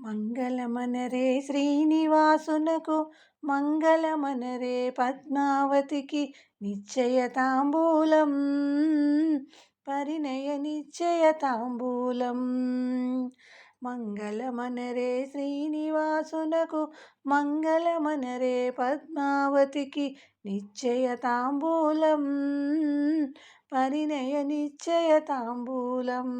మంగళమనరే శ్రీనివాసునకు మంగళమనరే పద్మావతికి నిశ్చయ తాంబూలం పరిణయ నిశ్చయ తాంబూలం. మంగళమనరే శ్రీనివాసునకు మంగళమనరే పద్మావతికి నిశ్చయ తాంబూలం పరిణయ నిశ్చయ తాంబూలం.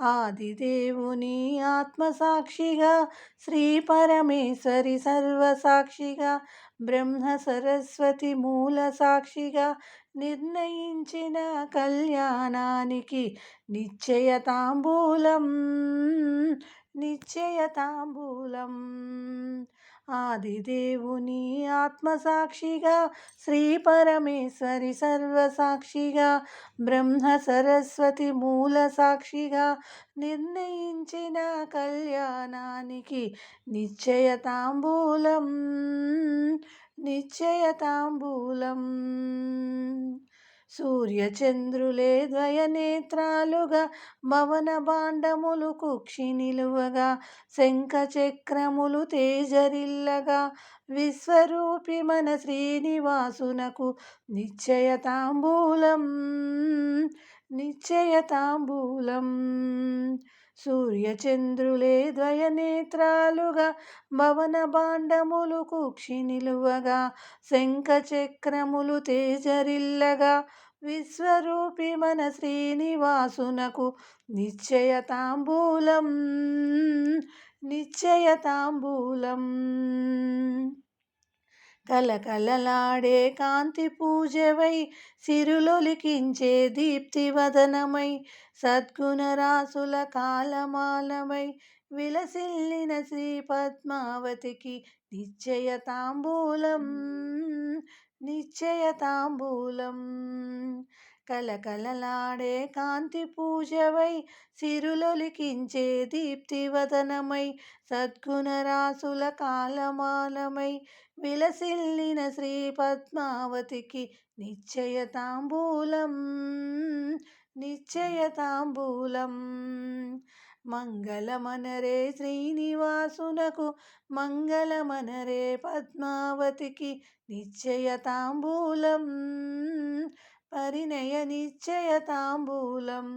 ఆదిదేవుని ఆత్మసాక్షిగా శ్రీ పరమేశ్వరి సర్వసాక్షిగా బ్రహ్మ సరస్వతి మూల సాక్షిగా నిర్ణయించిన కళ్యాణానికి నిశ్చయ తాంబూలం నిశ్చయతాంబూలం. ఆదిదేవుని ఆత్మసాక్షిగా శ్రీ పరమేశ్వరి సర్వసాక్షిగా బ్రహ్మ సరస్వతి మూల సాక్షిగా నిర్ణయించిన కళ్యాణానికి నిశ్చయతాంబూలం. నిశ్చయతాంబూలం. సూర్యచంద్రులే ద్వయనేత్రాలుగా భవన భాండములు కుక్షి నిలువగా శంఖ చక్రములు తేజరిల్లగా విశ్వరూపి మన శ్రీనివాసునకు నిశ్చయతాంబూలం నిశ్చయతాంబూలం సూర్యచంద్రులే ద్వయనేత్రాలుగా భవన భాండములు కుక్షి నిలువగా శంఖ చక్రములు తేజరిల్లగా విశ్వరూపి మన శ్రీనివాసునకు నిశ్చయ తాంబూలం నిశ్చయ తాంబూలం. కలకలలాడే కాంతి పూజవై సిరులొలికించే దీప్తివదనమై సద్గుణరాసుల కాలమాలమై విలసిల్లిన శ్రీ పద్మావతికి నిశ్చయ తాంబూలం నిశ్చయ తాంబూలం. కలకలలాడే కాంతి పూజవై సిరులొలికించే దీప్తివదనమై సద్గుణరాసుల కాలమాలమై విలసిల్లిన శ్రీ పద్మావతికి నిశ్చయ తాంబూలం నిశ్చయ తాంబూలం. మంగళమనరే శ్రీనివాసునకు మంగళమనరే పద్మావతికి నిశ్చయ తాంబూలం. పరిణయ నిశ్చయ తాంబూలం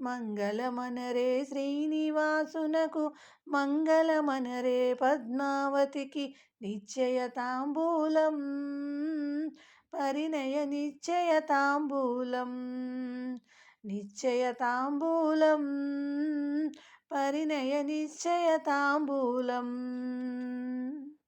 మంగళమనరే శ్రీనివాసునకు మంగళమనరే పద్మావతికి నిశ్చయ తాంబూలం పరిణయ నిశ్చయ తాంబూలం నిశ్చయ తాంబూలం పరిణయ నిశ్చయ తాంబూలం